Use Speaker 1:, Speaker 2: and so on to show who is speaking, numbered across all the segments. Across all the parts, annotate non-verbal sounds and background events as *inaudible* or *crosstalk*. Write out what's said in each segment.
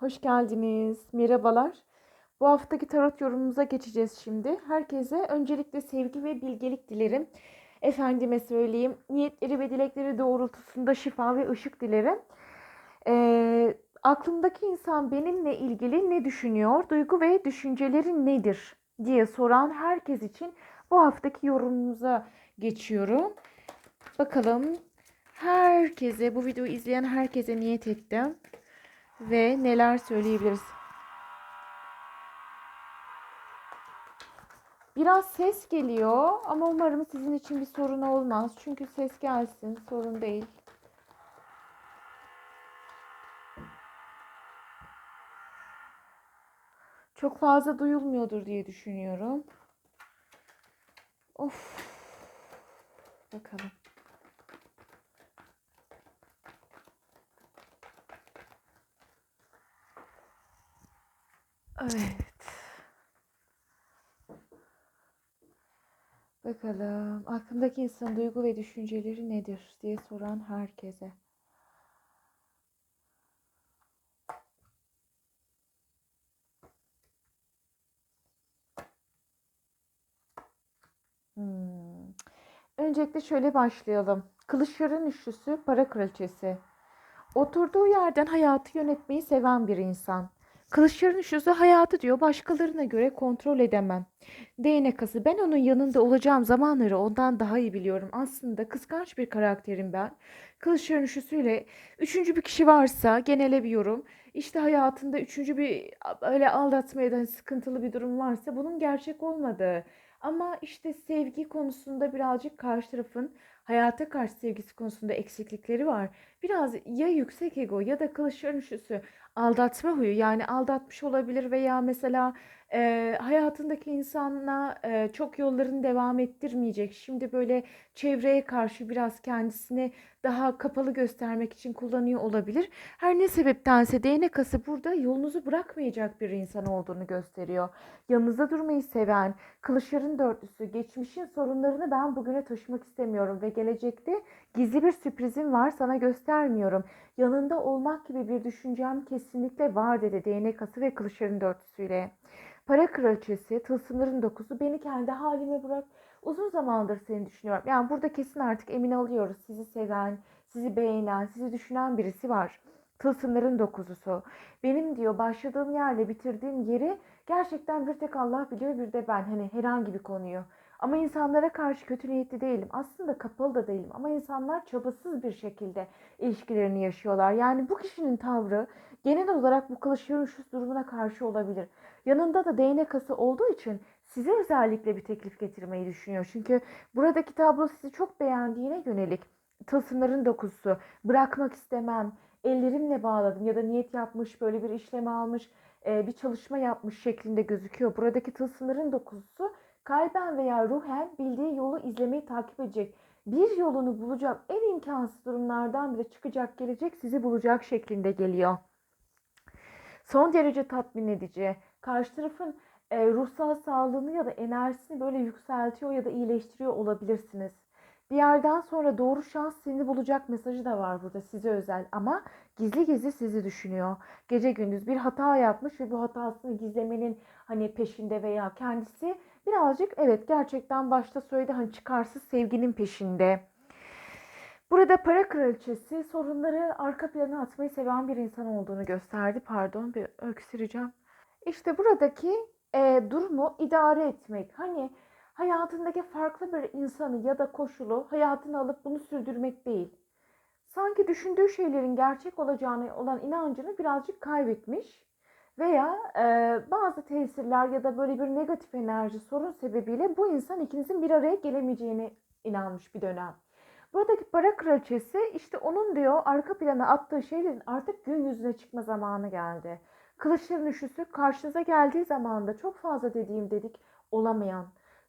Speaker 1: Hoş geldiniz. Merhabalar. Bu haftaki tarot yorumumuza geçeceğiz şimdi. Herkese öncelikle sevgi ve bilgelik dilerim. Efendime söyleyeyim, niyetleri ve dilekleri doğrultusunda şifa ve ışık dilerim. Ee, aklımdaki insan benimle ilgili ne düşünüyor, duygu ve düşünceleri nedir diye soran herkes için bu haftaki yorumumuza geçiyorum. Bakalım herkese, bu videoyu izleyen herkese niyet ettim ve neler söyleyebiliriz? Biraz ses geliyor ama umarım sizin için bir sorun olmaz. Çünkü ses gelsin, sorun değil. Çok fazla duyulmuyordur diye düşünüyorum. Of. Bakalım. Evet. Bakalım. Aklındaki insan duygu ve düşünceleri nedir diye soran herkese. Hmm. Öncelikle şöyle başlayalım. Kılıçların üçlüsü para kraliçesi. Oturduğu yerden hayatı yönetmeyi seven bir insan. Kılıçların üçlüsü hayatı diyor başkalarına göre kontrol edemem. Değnek kası ben onun yanında olacağım zamanları ondan daha iyi biliyorum. Aslında kıskanç bir karakterim ben. Kılıçların üçlüsüyle üçüncü bir kişi varsa genele bir yorum. İşte hayatında üçüncü bir öyle aldatmaya da sıkıntılı bir durum varsa bunun gerçek olmadığı. Ama işte sevgi konusunda birazcık karşı tarafın hayata karşı sevgisi konusunda eksiklikleri var. Biraz ya yüksek ego ya da kılıçların üçlüsü aldatma huyu. Yani aldatmış olabilir veya mesela e, hayatındaki insanla e, çok yollarını devam ettirmeyecek. Şimdi böyle çevreye karşı biraz kendisini daha kapalı göstermek için kullanıyor olabilir. Her ne sebeptense değnek kası burada yolunuzu bırakmayacak bir insan olduğunu gösteriyor. Yanınızda durmayı seven, kılıçların dörtlüsü, geçmişin sorunlarını ben bugüne taşımak istemiyorum ve gelecekte gizli bir sürprizim var sana göstermiyorum. Yanında olmak gibi bir düşüncem kesinlikle var dedi değnek kası ve kılıçların dörtlüsüyle. Para kraliçesi, tılsımların dokuzu beni kendi halime bırak. Uzun zamandır seni düşünüyorum. Yani burada kesin artık emin alıyoruz. Sizi seven, sizi beğenen, sizi düşünen birisi var. Tılsımların dokuzusu. Benim diyor başladığım yerle bitirdiğim yeri gerçekten bir tek Allah biliyor bir de ben. Hani herhangi bir konuyu. Ama insanlara karşı kötü niyetli değilim. Aslında kapalı da değilim. Ama insanlar çabasız bir şekilde ilişkilerini yaşıyorlar. Yani bu kişinin tavrı genel olarak bu kılıç yürüyüşüz durumuna karşı olabilir. Yanında da değnek kası olduğu için size özellikle bir teklif getirmeyi düşünüyor. Çünkü buradaki tablo sizi çok beğendiğine yönelik tılsımların dokusu, bırakmak istemem, ellerimle bağladım ya da niyet yapmış, böyle bir işleme almış, bir çalışma yapmış şeklinde gözüküyor. Buradaki tılsımların dokusu kalben veya ruhen bildiği yolu izlemeyi takip edecek. Bir yolunu bulacak, en imkansız durumlardan bile çıkacak, gelecek, sizi bulacak şeklinde geliyor. Son derece tatmin edici. Karşı tarafın e, ruhsal sağlığını ya da enerjisini böyle yükseltiyor ya da iyileştiriyor olabilirsiniz. Bir yerden sonra doğru şans seni bulacak mesajı da var burada size özel ama gizli gizli sizi düşünüyor. Gece gündüz bir hata yapmış ve bu hatasını gizlemenin hani peşinde veya kendisi birazcık evet gerçekten başta söyledi hani çıkarsız sevginin peşinde. Burada para kraliçesi sorunları arka plana atmayı seven bir insan olduğunu gösterdi. Pardon bir öksüreceğim. İşte buradaki e, durumu idare etmek. Hani hayatındaki farklı bir insanı ya da koşulu hayatına alıp bunu sürdürmek değil. Sanki düşündüğü şeylerin gerçek olacağını olan inancını birazcık kaybetmiş veya e, bazı tesirler ya da böyle bir negatif enerji sorun sebebiyle bu insan ikinizin bir araya gelemeyeceğine inanmış bir dönem. Buradaki para kraliçesi işte onun diyor arka plana attığı şeylerin artık gün yüzüne çıkma zamanı geldi. Kılıçların üşüsü karşınıza geldiği zaman da çok fazla dediğim dedik olamayan,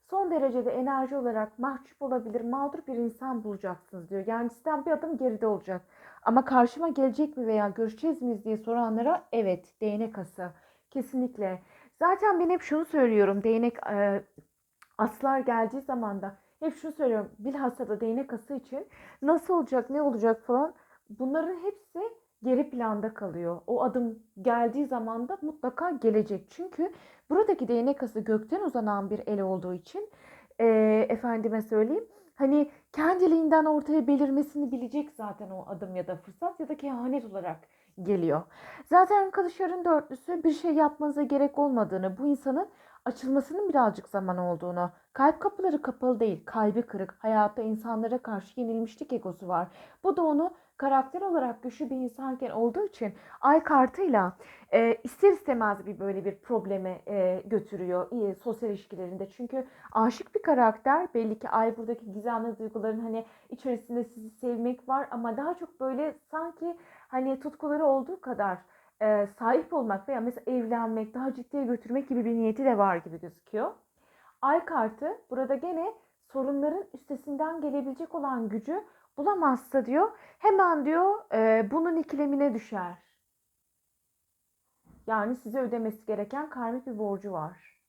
Speaker 1: son derecede enerji olarak mahcup olabilir, mağdur bir insan bulacaksınız diyor. Yani sizden bir adım geride olacak. Ama karşıma gelecek mi veya görüşeceğiz miyiz diye soranlara evet değnek ası. Kesinlikle. Zaten ben hep şunu söylüyorum. Değnek e, aslar geldiği zaman da hep şunu söylüyorum. Bilhassa da değnek ası için nasıl olacak, ne olacak falan bunların hepsi geri planda kalıyor. O adım geldiği zaman da mutlaka gelecek. Çünkü buradaki değnek ası gökten uzanan bir el olduğu için e, efendime söyleyeyim hani kendiliğinden ortaya belirmesini bilecek zaten o adım ya da fırsat ya da kehanet olarak geliyor. Zaten kılıçların dörtlüsü bir şey yapmanıza gerek olmadığını, bu insanın açılmasının birazcık zaman olduğunu, kalp kapıları kapalı değil, kalbi kırık, hayatta insanlara karşı yenilmişlik egosu var. Bu da onu karakter olarak güçlü bir insanken olduğu için ay kartıyla e, ister istemez bir böyle bir probleme e, götürüyor e, sosyal ilişkilerinde. Çünkü aşık bir karakter belli ki ay buradaki gizemli duyguların hani içerisinde sizi sevmek var ama daha çok böyle sanki hani tutkuları olduğu kadar e, sahip olmak veya mesela evlenmek, daha ciddiye götürmek gibi bir niyeti de var gibi gözüküyor. Ay kartı burada gene sorunların üstesinden gelebilecek olan gücü bulamazsa diyor hemen diyor e, bunun ikilemine düşer. Yani size ödemesi gereken karmik bir borcu var.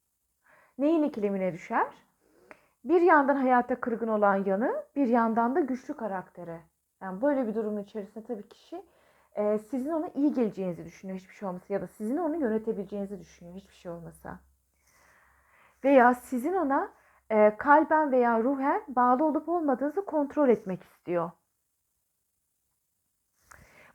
Speaker 1: Neyin ikilemine düşer? Bir yandan hayata kırgın olan yanı, bir yandan da güçlü karakteri. Yani böyle bir durumun içerisinde tabii kişi e, sizin ona iyi geleceğinizi düşünüyor hiçbir şey olmasa ya da sizin onu yönetebileceğinizi düşünüyor hiçbir şey olmasa. Veya sizin ona e, kalben veya ruhen bağlı olup olmadığınızı kontrol etmek istiyor.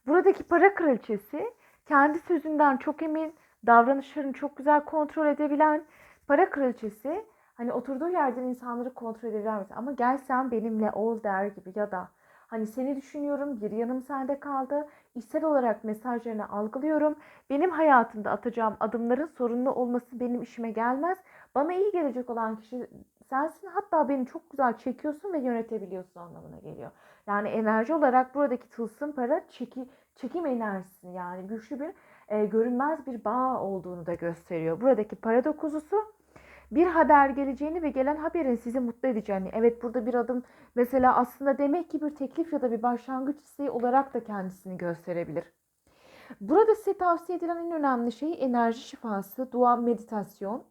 Speaker 1: Buradaki para kraliçesi kendi sözünden çok emin, davranışlarını çok güzel kontrol edebilen para kraliçesi hani oturduğu yerden insanları kontrol edebilen ama gel sen benimle ol der gibi ya da hani seni düşünüyorum bir yanım sende kaldı içsel olarak mesajlarını algılıyorum benim hayatımda atacağım adımların sorunlu olması benim işime gelmez bana iyi gelecek olan kişi sensin hatta beni çok güzel çekiyorsun ve yönetebiliyorsun anlamına geliyor. Yani enerji olarak buradaki tılsım para çeki, çekim enerjisi yani güçlü bir e, görünmez bir bağ olduğunu da gösteriyor. Buradaki para dokuzusu bir haber geleceğini ve gelen haberin sizi mutlu edeceğini. Evet burada bir adım mesela aslında demek ki bir teklif ya da bir başlangıç isteği olarak da kendisini gösterebilir. Burada size tavsiye edilen en önemli şey enerji şifası, dua, meditasyon.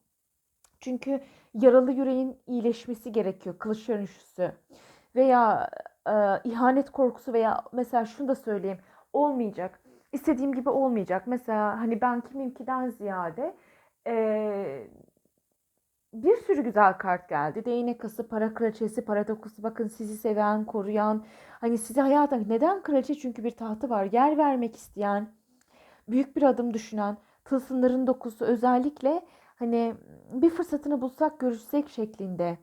Speaker 1: Çünkü yaralı yüreğin iyileşmesi gerekiyor. Kılıçların üçlüsü. Veya e, ihanet korkusu veya mesela şunu da söyleyeyim. Olmayacak. İstediğim gibi olmayacak. Mesela hani ben kimimkiden ziyade e, bir sürü güzel kart geldi. Değnek kası, para kraliçesi, para dokusu. Bakın sizi seven, koruyan. Hani sizi hayata neden kraliçe? Çünkü bir tahtı var. Yer vermek isteyen, büyük bir adım düşünen, tılsımların dokusu özellikle hani bir fırsatını bulsak görüşsek şeklinde.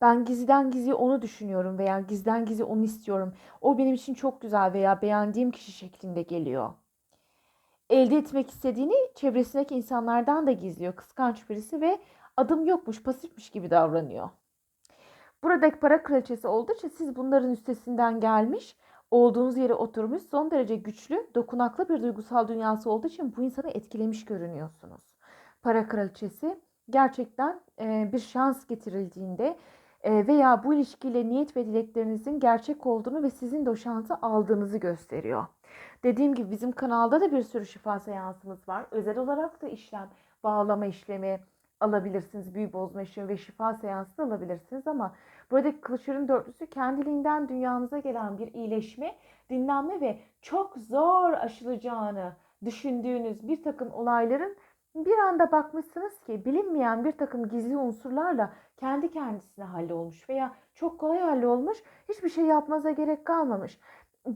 Speaker 1: Ben gizliden gizli onu düşünüyorum veya gizden gizli onu istiyorum. O benim için çok güzel veya beğendiğim kişi şeklinde geliyor. Elde etmek istediğini çevresindeki insanlardan da gizliyor. Kıskanç birisi ve adım yokmuş, pasifmiş gibi davranıyor. Buradaki para kraliçesi olduğu için siz bunların üstesinden gelmiş, olduğunuz yere oturmuş, son derece güçlü, dokunaklı bir duygusal dünyası olduğu için bu insanı etkilemiş görünüyorsunuz para kraliçesi gerçekten e, bir şans getirildiğinde e, veya bu ilişkiyle niyet ve dileklerinizin gerçek olduğunu ve sizin de o şansı aldığınızı gösteriyor. Dediğim gibi bizim kanalda da bir sürü şifa seansımız var. Özel olarak da işlem, bağlama işlemi alabilirsiniz. Büyü bozma işlemi ve şifa seansı da alabilirsiniz ama buradaki kılıçların dörtlüsü kendiliğinden dünyanıza gelen bir iyileşme, dinlenme ve çok zor aşılacağını düşündüğünüz bir takım olayların bir anda bakmışsınız ki bilinmeyen bir takım gizli unsurlarla kendi kendisine hallolmuş veya çok kolay hallolmuş. Hiçbir şey yapmanıza gerek kalmamış.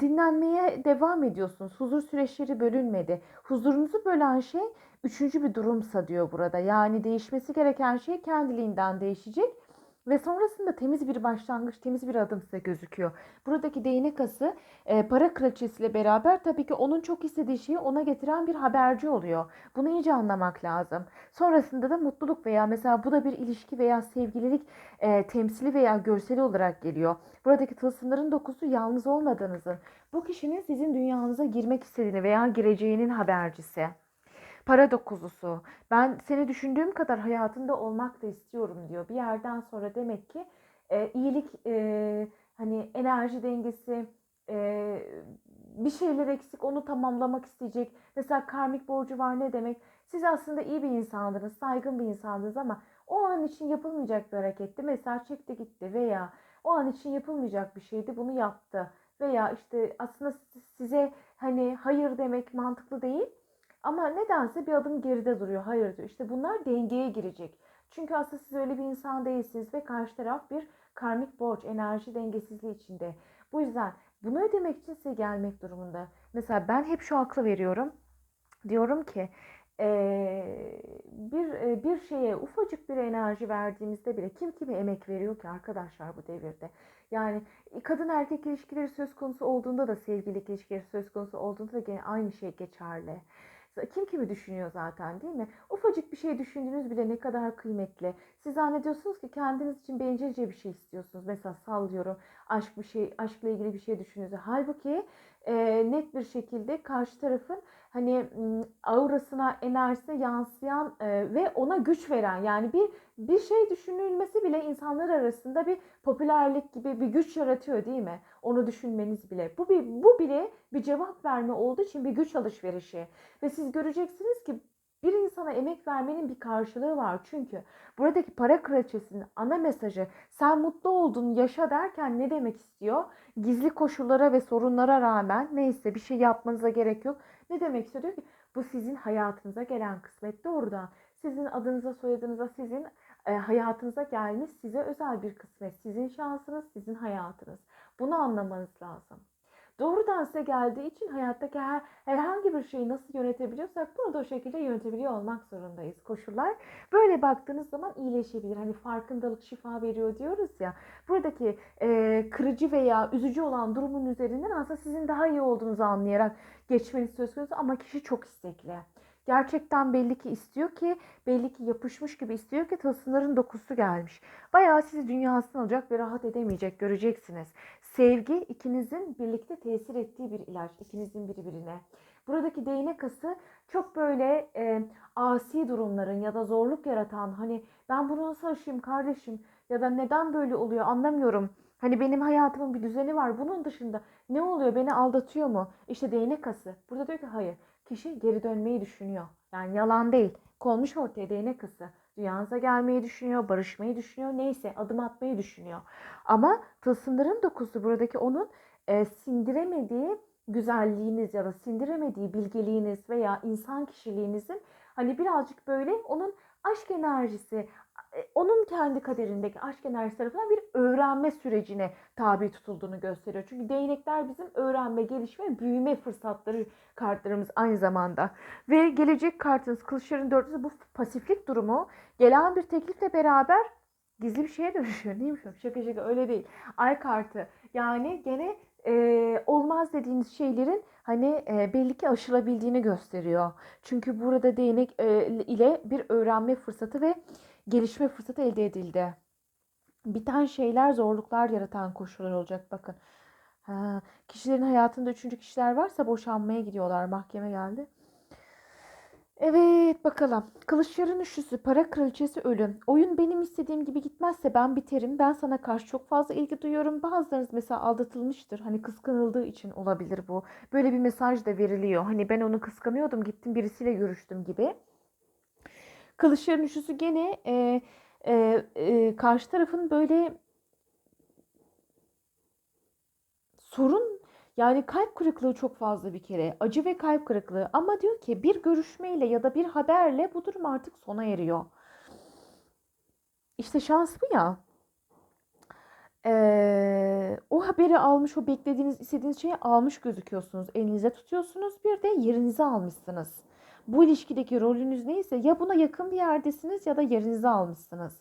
Speaker 1: Dinlenmeye devam ediyorsunuz. Huzur süreçleri bölünmedi. Huzurunuzu bölen şey üçüncü bir durumsa diyor burada. Yani değişmesi gereken şey kendiliğinden değişecek ve sonrasında temiz bir başlangıç, temiz bir adım size gözüküyor. Buradaki değnek ası e, para kraliçesiyle beraber tabii ki onun çok istediği şeyi ona getiren bir haberci oluyor. Bunu iyice anlamak lazım. Sonrasında da mutluluk veya mesela bu da bir ilişki veya sevgililik e, temsili veya görseli olarak geliyor. Buradaki tılsımların dokusu yalnız olmadığınızın, bu kişinin sizin dünyanıza girmek istediğini veya gireceğinin habercisi. Para dokuzusu. Ben seni düşündüğüm kadar hayatında olmak da istiyorum diyor. Bir yerden sonra demek ki e, iyilik, e, hani enerji dengesi, e, bir şeyler eksik onu tamamlamak isteyecek. Mesela karmik borcu var ne demek? Siz aslında iyi bir insandınız, saygın bir insandınız ama o an için yapılmayacak bir hareketti. Mesela çekti gitti veya o an için yapılmayacak bir şeydi bunu yaptı. Veya işte aslında size hani hayır demek mantıklı değil. Ama nedense bir adım geride duruyor. Hayır diyor. İşte bunlar dengeye girecek. Çünkü aslında siz öyle bir insan değilsiniz ve karşı taraf bir karmik borç, enerji dengesizliği içinde. Bu yüzden bunu ödemek için size gelmek durumunda. Mesela ben hep şu aklı veriyorum. Diyorum ki eee, bir e, bir şeye ufacık bir enerji verdiğimizde bile kim kime emek veriyor ki arkadaşlar bu devirde? Yani kadın erkek ilişkileri söz konusu olduğunda da sevgililik ilişkileri söz konusu olduğunda da gene aynı şey geçerli. Kim kimi düşünüyor zaten değil mi? Ufacık bir şey düşündüğünüz bile ne kadar kıymetli. Siz zannediyorsunuz ki kendiniz için bencilce bir şey istiyorsunuz. Mesela sallıyorum aşk bir şey, aşkla ilgili bir şey düşünüyorsunuz. Halbuki e, net bir şekilde karşı tarafın hani aurasına, enerjisine yansıyan e, ve ona güç veren yani bir bir şey düşünülmesi bile insanlar arasında bir popülerlik gibi bir güç yaratıyor değil mi? Onu düşünmeniz bile. Bu bir bu bile bir cevap verme olduğu için bir güç alışverişi. Ve siz göreceksiniz ki bir insana emek vermenin bir karşılığı var. Çünkü buradaki para kraliçesinin ana mesajı sen mutlu oldun yaşa derken ne demek istiyor? Gizli koşullara ve sorunlara rağmen neyse bir şey yapmanıza gerek yok. Ne demek istiyor? Diyor ki bu sizin hayatınıza gelen kısmet doğrudan. Sizin adınıza soyadınıza sizin e, hayatınıza gelmiş size özel bir kısmet. Sizin şansınız, sizin hayatınız. Bunu anlamanız lazım. Doğrudan size geldiği için hayattaki her, herhangi bir şeyi nasıl yönetebiliyorsak bunu da o şekilde yönetebiliyor olmak zorundayız. Koşullar böyle baktığınız zaman iyileşebilir. Hani farkındalık şifa veriyor diyoruz ya. Buradaki e, kırıcı veya üzücü olan durumun üzerinden aslında sizin daha iyi olduğunuzu anlayarak geçmeniz söz konusu ama kişi çok istekli. Gerçekten belli ki istiyor ki, belli ki yapışmış gibi istiyor ki tılsımların dokusu gelmiş. Bayağı sizi dünyasına alacak ve rahat edemeyecek göreceksiniz. Sevgi ikinizin birlikte tesir ettiği bir ilaç. ikinizin birbirine. Buradaki değnek ası çok böyle e, asi durumların ya da zorluk yaratan hani ben bunu nasıl aşayım kardeşim ya da neden böyle oluyor anlamıyorum. Hani benim hayatımın bir düzeni var. Bunun dışında ne oluyor? Beni aldatıyor mu? İşte değnek ası. Burada diyor ki hayır. Kişi geri dönmeyi düşünüyor. Yani yalan değil. Konmuş ortaya değnek ası. Dünyanıza gelmeyi düşünüyor, barışmayı düşünüyor, neyse adım atmayı düşünüyor. Ama tılsımların dokusu buradaki onun e, sindiremediği güzelliğiniz ya da sindiremediği bilgeliğiniz veya insan kişiliğinizin hani birazcık böyle onun aşk enerjisi, onun kendi kaderindeki aşk enerjisi tarafından bir öğrenme sürecine tabi tutulduğunu gösteriyor. Çünkü değnekler bizim öğrenme, gelişme, büyüme fırsatları kartlarımız aynı zamanda. Ve gelecek kartınız kılıçların dörtlüsü bu pasiflik durumu gelen bir teklifle beraber gizli bir şeye dönüşüyor. *laughs* Neymiş o? Şaka şaka öyle değil. Ay kartı yani gene e, olmaz dediğiniz şeylerin hani e, belli ki aşılabildiğini gösteriyor. Çünkü burada değnek e, ile bir öğrenme fırsatı ve gelişme fırsatı elde edildi. Biten şeyler zorluklar yaratan koşullar olacak bakın. Ha, kişilerin hayatında üçüncü kişiler varsa boşanmaya gidiyorlar. Mahkeme geldi. Evet bakalım. Kılıçların üçlüsü, para kraliçesi ölüm. Oyun benim istediğim gibi gitmezse ben biterim. Ben sana karşı çok fazla ilgi duyuyorum. Bazılarınız mesela aldatılmıştır. Hani kıskanıldığı için olabilir bu. Böyle bir mesaj da veriliyor. Hani ben onu kıskanıyordum gittim birisiyle görüştüm gibi. Kılıçların üçlüsü gene e, e, e, karşı tarafın böyle sorun yani kalp kırıklığı çok fazla bir kere. Acı ve kalp kırıklığı. Ama diyor ki bir görüşmeyle ya da bir haberle bu durum artık sona eriyor. İşte şans bu ya. Ee, o haberi almış, o beklediğiniz, istediğiniz şeyi almış gözüküyorsunuz. Elinize tutuyorsunuz. Bir de yerinize almışsınız. Bu ilişkideki rolünüz neyse ya buna yakın bir yerdesiniz ya da yerinize almışsınız.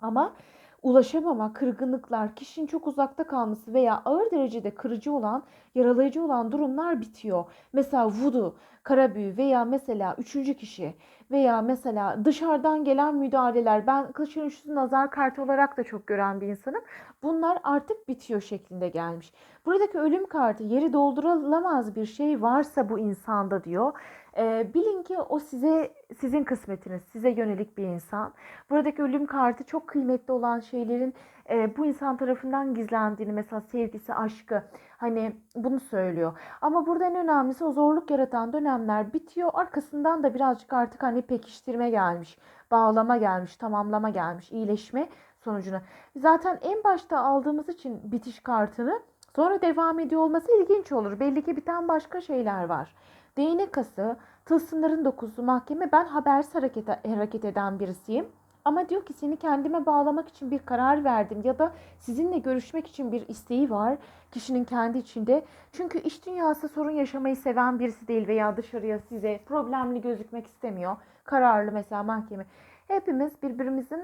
Speaker 1: Ama ulaşamama, kırgınlıklar, kişinin çok uzakta kalması veya ağır derecede kırıcı olan, yaralayıcı olan durumlar bitiyor. Mesela vudu, kara veya mesela üçüncü kişi veya mesela dışarıdan gelen müdahaleler. Ben kılıçın üçlüsü nazar kartı olarak da çok gören bir insanım. Bunlar artık bitiyor şeklinde gelmiş. Buradaki ölüm kartı yeri doldurulamaz bir şey varsa bu insanda diyor. E, bilin ki o size sizin kısmetiniz, size yönelik bir insan. Buradaki ölüm kartı çok kıymetli olan şeylerin e, bu insan tarafından gizlendiğini, mesela sevgisi, aşkı hani bunu söylüyor. Ama burada en önemlisi o zorluk yaratan dönemler bitiyor. Arkasından da birazcık artık hani pekiştirme gelmiş, bağlama gelmiş, tamamlama gelmiş, iyileşme sonucuna. Zaten en başta aldığımız için bitiş kartını Sonra devam ediyor olması ilginç olur. Belli ki biten başka şeyler var. Değnek ası, tılsımların dokuzu mahkeme ben habersiz hareket, hareket eden birisiyim. Ama diyor ki seni kendime bağlamak için bir karar verdim ya da sizinle görüşmek için bir isteği var kişinin kendi içinde. Çünkü iş dünyası sorun yaşamayı seven birisi değil veya dışarıya size problemli gözükmek istemiyor. Kararlı mesela mahkeme. Hepimiz birbirimizin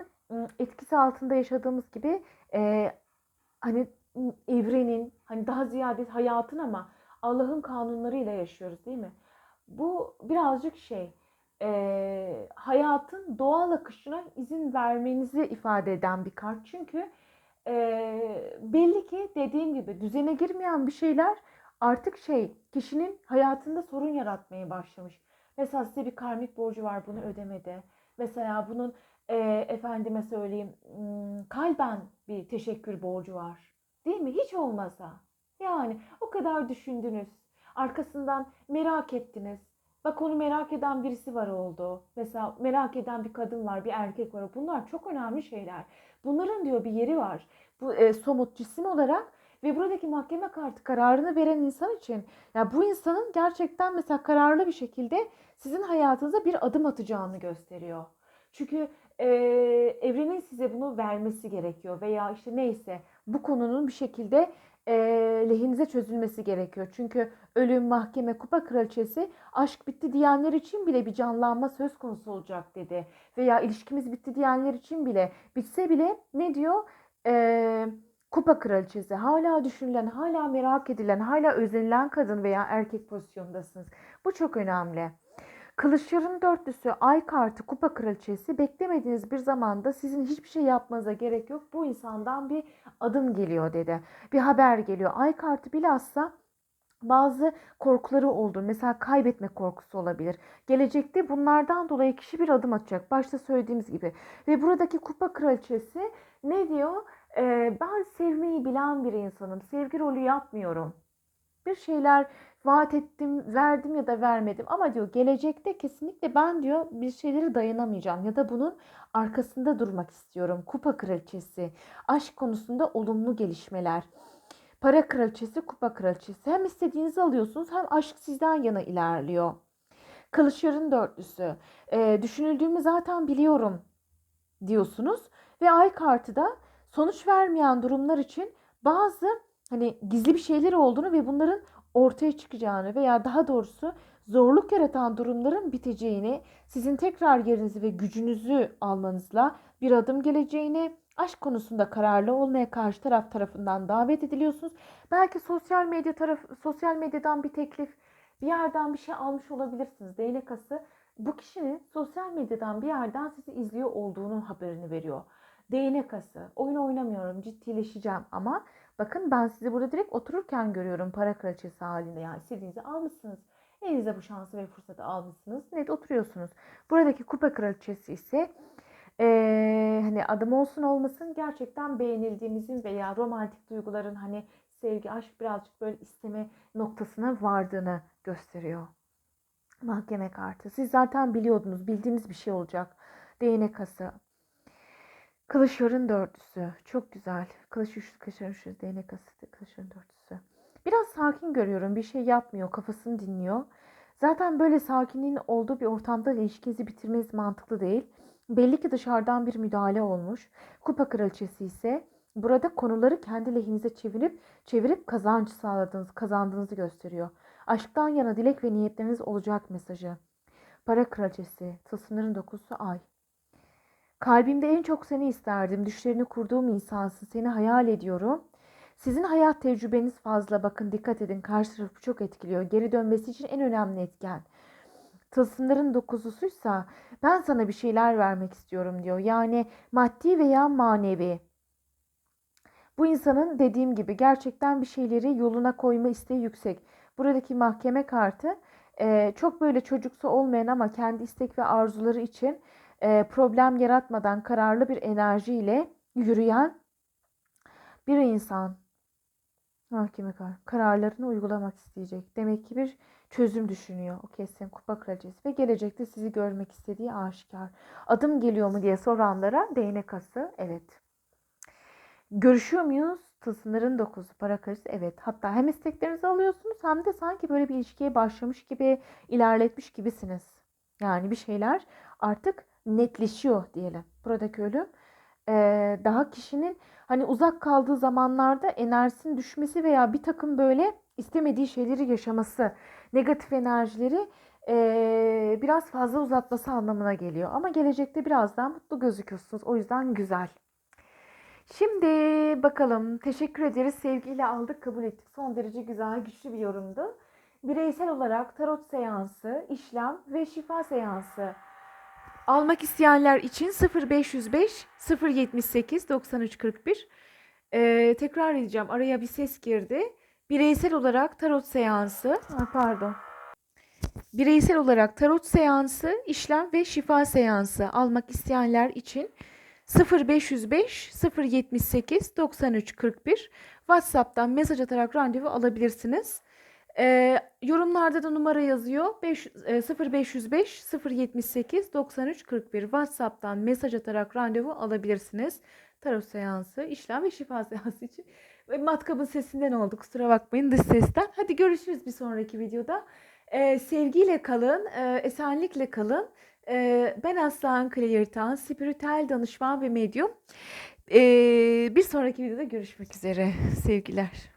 Speaker 1: etkisi altında yaşadığımız gibi e, hani ım, evrenin hani daha ziyade hayatın ama Allah'ın kanunlarıyla yaşıyoruz değil mi? Bu birazcık şey e, hayatın doğal akışına izin vermenizi ifade eden bir kart. Çünkü e, belli ki dediğim gibi düzene girmeyen bir şeyler artık şey kişinin hayatında sorun yaratmaya başlamış. Mesela size bir karmik borcu var bunu ödemede. Mesela bunun e, efendime söyleyeyim kalben bir teşekkür borcu var. Değil mi? Hiç olmasa. Yani o kadar düşündünüz. Arkasından merak ettiniz. Bak onu merak eden birisi var oldu. Mesela merak eden bir kadın var, bir erkek var. Bunlar çok önemli şeyler. Bunların diyor bir yeri var. Bu e, somut cisim olarak ve buradaki mahkeme kartı kararını veren insan için ya bu insanın gerçekten mesela kararlı bir şekilde sizin hayatınıza bir adım atacağını gösteriyor. Çünkü e, evrenin size bunu vermesi gerekiyor veya işte neyse bu konunun bir şekilde e, lehinize çözülmesi gerekiyor. Çünkü ölüm, mahkeme, kupa kraliçesi aşk bitti diyenler için bile bir canlanma söz konusu olacak dedi. Veya ilişkimiz bitti diyenler için bile bitse bile ne diyor? E, kupa kraliçesi hala düşünülen, hala merak edilen, hala özenilen kadın veya erkek pozisyondasınız. Bu çok önemli. Kılıçların dörtlüsü, ay kartı, kupa kraliçesi beklemediğiniz bir zamanda sizin hiçbir şey yapmanıza gerek yok. Bu insandan bir adım geliyor dedi. Bir haber geliyor. Ay kartı bilhassa bazı korkuları olur. Mesela kaybetme korkusu olabilir. Gelecekte bunlardan dolayı kişi bir adım atacak. Başta söylediğimiz gibi. Ve buradaki kupa kraliçesi ne diyor? Ee, ben sevmeyi bilen bir insanım. Sevgi rolü yapmıyorum. Bir şeyler vaat ettim, verdim ya da vermedim. Ama diyor gelecekte kesinlikle ben diyor bir şeyleri dayanamayacağım ya da bunun arkasında durmak istiyorum. Kupa kraliçesi, aşk konusunda olumlu gelişmeler. Para kraliçesi, kupa kraliçesi. Hem istediğinizi alıyorsunuz hem aşk sizden yana ilerliyor. Kılıçların dörtlüsü. Ee, düşünüldüğümü zaten biliyorum diyorsunuz. Ve ay kartı da sonuç vermeyen durumlar için bazı hani gizli bir şeyler olduğunu ve bunların ortaya çıkacağını veya daha doğrusu zorluk yaratan durumların biteceğini, sizin tekrar yerinizi ve gücünüzü almanızla bir adım geleceğini, aşk konusunda kararlı olmaya karşı taraf tarafından davet ediliyorsunuz. Belki sosyal medya taraf sosyal medyadan bir teklif, bir yerden bir şey almış olabilirsiniz. Değnek ası bu kişinin sosyal medyadan bir yerden sizi izliyor olduğunun haberini veriyor. Değnek ası. Oyun oynamıyorum, ciddileşeceğim ama bakın ben sizi burada direkt otururken görüyorum para kraliçesi halinde. Yani istediğinizi almışsınız. Elinize bu şansı ve fırsatı almışsınız. Net oturuyorsunuz. Buradaki kupa kraliçesi ise ee, hani adım olsun olmasın gerçekten beğenildiğinizin veya romantik duyguların hani sevgi, aşk birazcık böyle isteme noktasına vardığını gösteriyor. Mahkeme kartı. Siz zaten biliyordunuz. Bildiğiniz bir şey olacak. Değnek ası. Kılıçların dörtlüsü. Çok güzel. Kılıç üçlü, kılıçların üçlü, değnek ası, kılıçların dörtlüsü. Biraz sakin görüyorum. Bir şey yapmıyor. Kafasını dinliyor. Zaten böyle sakinliğin olduğu bir ortamda ilişkinizi bitirmeniz mantıklı değil. Belli ki dışarıdan bir müdahale olmuş. Kupa kraliçesi ise burada konuları kendi lehinize çevirip çevirip kazanç sağladığınız, kazandığınızı gösteriyor. Aşktan yana dilek ve niyetleriniz olacak mesajı. Para kraliçesi, tılsımların dokusu ay. Kalbimde en çok seni isterdim. Düşlerini kurduğum insansın. Seni hayal ediyorum. Sizin hayat tecrübeniz fazla. Bakın dikkat edin. Karşı tarafı çok etkiliyor. Geri dönmesi için en önemli etken. Tılsımların dokuzusuysa ben sana bir şeyler vermek istiyorum diyor. Yani maddi veya manevi. Bu insanın dediğim gibi gerçekten bir şeyleri yoluna koyma isteği yüksek. Buradaki mahkeme kartı çok böyle çocuksu olmayan ama kendi istek ve arzuları için e, problem yaratmadan kararlı bir enerjiyle yürüyen bir insan. Mahkeme kar kararlarını uygulamak isteyecek. Demek ki bir çözüm düşünüyor. O kesin kupa kraliçesi ve gelecekte sizi görmek istediği aşikar. Adım geliyor mu diye soranlara değnek ası evet. Görüşüyor muyuz? Tılsımların dokuzu para karısı. Evet. Hatta hem isteklerinizi alıyorsunuz hem de sanki böyle bir ilişkiye başlamış gibi ilerletmiş gibisiniz. Yani bir şeyler artık netleşiyor diyelim. Buradaki ölüm eee, daha kişinin hani uzak kaldığı zamanlarda enerjisinin düşmesi veya bir takım böyle istemediği şeyleri yaşaması, negatif enerjileri eee, biraz fazla uzatması anlamına geliyor. Ama gelecekte biraz daha mutlu gözüküyorsunuz. O yüzden güzel. Şimdi bakalım. Teşekkür ederiz. Sevgiyle aldık, kabul ettik. Son derece güzel, güçlü bir yorumdu. Bireysel olarak tarot seansı, işlem ve şifa seansı almak isteyenler için 0505 078 9341 ee, tekrar edeceğim. Araya bir ses girdi. Bireysel olarak tarot seansı, ha, pardon. Bireysel olarak tarot seansı, işlem ve şifa seansı almak isteyenler için 0505 078 93 41 WhatsApp'tan mesaj atarak randevu alabilirsiniz. Ee, yorumlarda da numara yazıyor. 5, e, 0505 078 93 41 WhatsApp'tan mesaj atarak randevu alabilirsiniz. Tarot seansı, işlem ve şifa *laughs* seansı için. Ve matkabın sesinden oldu. Kusura bakmayın dış sesten. Hadi görüşürüz bir sonraki videoda. Ee, sevgiyle kalın, e, esenlikle kalın. Ee, ben Aslan Kleyirtan, spiritüel danışman ve medyum. Ee, bir sonraki videoda görüşmek üzere. Sevgiler.